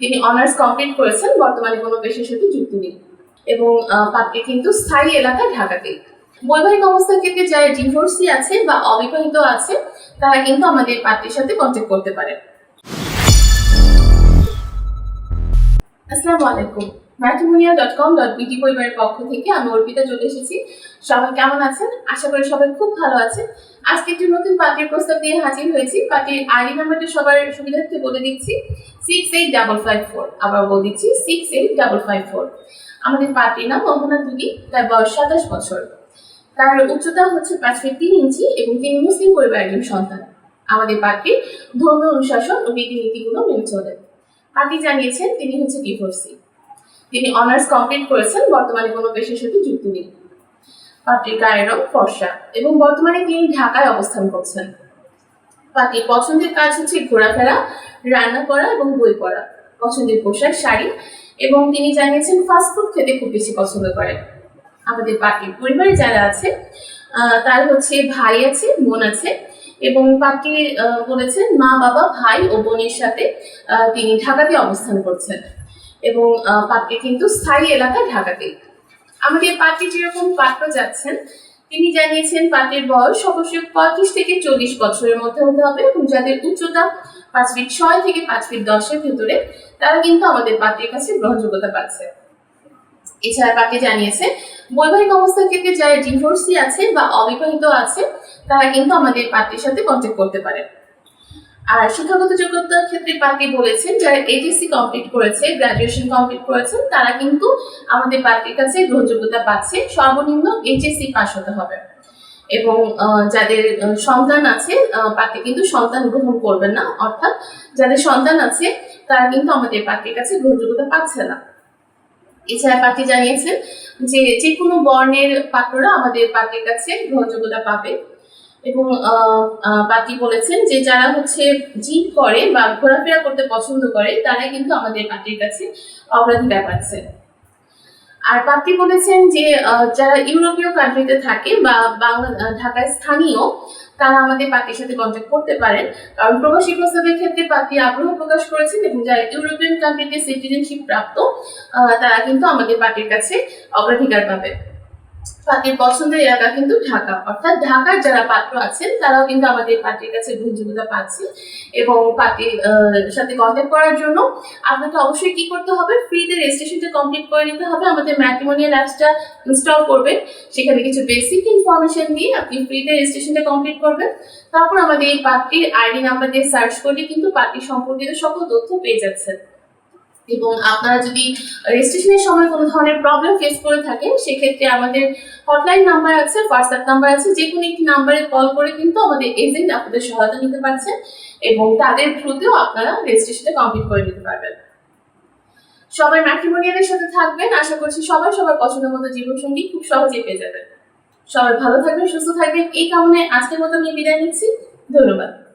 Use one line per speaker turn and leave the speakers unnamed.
তিনি honours complete করেছেন, বর্তমানে কোনো পেশার সাথে যুক্ত নেই। এবং পাত্রী কিন্তু স্থায়ী এলাকা ঢাকাতে বৈবাহিক অবস্থার ক্ষেত্রে যারা ডিভোর্সি আছে বা অবিবাহিত আছে, তারা কিন্তু আমাদের পাত্রীর সাথে কন্ট্যাক্ট করতে পারে। আসসালামু আলাইকুম। ম্যাট্রিমোনিয়াল ডট কম ডট বিটি পরিবারের পক্ষ থেকে আমি অর্পিতা চলে এসেছি। সবাই কেমন আছেন? আশা করি সবাই খুব ভালো আছেন। আজকে একটি নতুন পার্টির প্রস্তাব নিয়ে হাজির হয়েছি। পার্টির আইডি নাম্বারটা সবার সুবিধার্থে বলে দিচ্ছি six eight double five four আবার বলে দিচ্ছি six eight double five four আমাদের পার্টির নাম মোহনা দুলি তার বয়স সাতাশ বছর। তার উচ্চতা হচ্ছে পাঁচ ফিট তিন ইঞ্চি এবং তিনি মুসলিম পরিবারের একজন সন্তান। আমাদের পার্টির ধর্মীয় অনুশাসন ও রীতিনীতিগুলো মেনে চলে পার্টি জানিয়েছেন তিনি হচ্ছে ডিভোর্সি তিনি অনার্স কমপ্লিট করেছেন বর্তমানে কোনো পেশার সাথে যুক্ত নেই। পার্টির গায়ের রং ফর্সা এবং বর্তমানে তিনি ঢাকায় অবস্থান করছেন। পার্টির পছন্দের কাজ হচ্ছে ঘোরাফেরা রান্না করা এবং বই পড়া। পছন্দের পোশাক শাড়ি এবং তিনি জানিয়েছেন ফাস্টফুড খেতে খুব বেশি পছন্দ করেন। আমাদের পাটির পরিবারে যারা আছে তার হচ্ছে ভাই আছে বোন আছে এবং আহ, বলেছেন মা বাবা ভাই ও বোনের সাথে তিনি ঢাকাতে অবস্থান করছেন। এবং আহ, কিন্তু স্থায়ী এলাকা ঢাকাতে আমাদের পাত্রী যেরকম পাত্র যাচ্ছেন তিনি জানিয়েছেন পাত্রের বয়স অবশ্যই পঁয়ত্রিশ থেকে চল্লিশ বছরের মধ্যে হতে হবে এবং যাদের উচ্চতা পাঁচ ফিট ছয় থেকে পাঁচ ফিট দশের ভেতরে তারা কিন্তু আমাদের পাত্রের কাছে গ্রহণযোগ্যতা পাচ্ছে। এছাড়া পাত্রী জানিয়েছে বৈবাহিক অবস্থার ক্ষেত্রে যারা ডিভোর্সি আছে বা অবিবাহিত আছে তারা কিন্তু আমাদের পাত্রীর সাথে কন্ট্যাক্ট করতে পারে। আর শিক্ষাগত যোগ্যতার ক্ষেত্রে পাত্রী বলেছেন, যারা এইচএসসি কমপ্লিট করেছে গ্রাজুয়েশন কমপ্লিট করেছেন তারা কিন্তু আমাদের পাত্রীর কাছে গ্রহণযোগ্যতা পাচ্ছে। সর্বনিম্ন এইচএসসি পাস হতে হবে। এবং যাদের সন্তান আছে পাত্রী কিন্তু সন্তান গ্রহণ করবেন না। অর্থাৎ যাদের সন্তান আছে, তারা কিন্তু আমাদের পাত্রীর কাছে গ্রহণযোগ্যতা পাচ্ছে না। এছাড়া পাত্রী জানিয়েছেন যে যে কোনো বর্ণের পাত্ররা আমাদের পাত্রের কাছে গ্রহণযোগ্যতা পাবে। এবং আহ, বলেছেন যে যারা হচ্ছে জিম করে বা ঘোরাফেরা করতে পছন্দ করে তারা কিন্তু আমাদের পাত্রীর কাছে অগ্রাধিকার পাচ্ছে আর পাত্রী বলেছেন যে যারা ইউরোপীয় কান্ট্রিতে থাকে বা বাংলা ঢাকায় স্থানীয় তারা আমাদের পাত্রীর সাথে কন্ট্যাক্ট করতে পারেন। কারণ প্রবাসী প্রস্তাবের ক্ষেত্রে পাত্রী আগ্রহ প্রকাশ করেছেন এবং যারা ইউরোপিয়ান কান্ট্রিতে সিটিজেনশিপ প্রাপ্ত তারা কিন্তু আমাদের পার্টির কাছে অগ্রাধিকার পাবে পার্টির পছন্দের এলাকা কিন্তু ঢাকা। অর্থাৎ ঢাকার যারা পাত্র আছেন, তারাও কিন্তু আমাদের পার্টির কাছে গ্রহণযোগ্যতা পাচ্ছে এবং পার্টির সাথে কন্ট্যাক্ট করার জন্য আপনাকে অবশ্যই কি করতে হবে? ফ্রিতে রেজিস্ট্রেশনটা কমপ্লিট করে নিতে হবে। আমাদের ম্যাট্রিমোনিয়াল অ্যাপসটা ইনস্টল করবেন। সেখানে কিছু বেসিক ইনফরমেশন দিয়ে আপনি ফ্রিতে রেজিস্ট্রেশনটা কমপ্লিট করবেন। তারপর আমাদের এই পার্টির আইডি নাম্বার দিয়ে সার্চ করলে কিন্তু পার্টি সম্পর্কিত সকল তথ্য পেয়ে যাচ্ছেন। এবং আপনারা যদি রেজিস্ট্রেশনের সময় কোনো ধরনের প্রবলেম ফেস করে থাকেন, সেক্ষেত্রে আমাদের হটলাইন নাম্বার আছে হোয়াটসঅ্যাপ নাম্বার আছে যে কোনো একটি নাম্বারে কল করে কিন্তু আমাদের এজেন্ট আপনাদের সহায়তা নিতে পারছেন এবং তাদের থ্রুতেও আপনারা রেজিস্ট্রেশনটা কমপ্লিট করে নিতে পারবেন। সবাই ম্যাট্রিমোনিয়ালের সাথে থাকবেন। আশা করছি সবাই সবার পছন্দ মতো জীবনসঙ্গী খুব সহজেই পেয়ে যাবেন। সবাই ভালো থাকবেন, সুস্থ থাকবেন। এই কারণে আজকের মতো আমি বিদায় নিচ্ছি। ধন্যবাদ।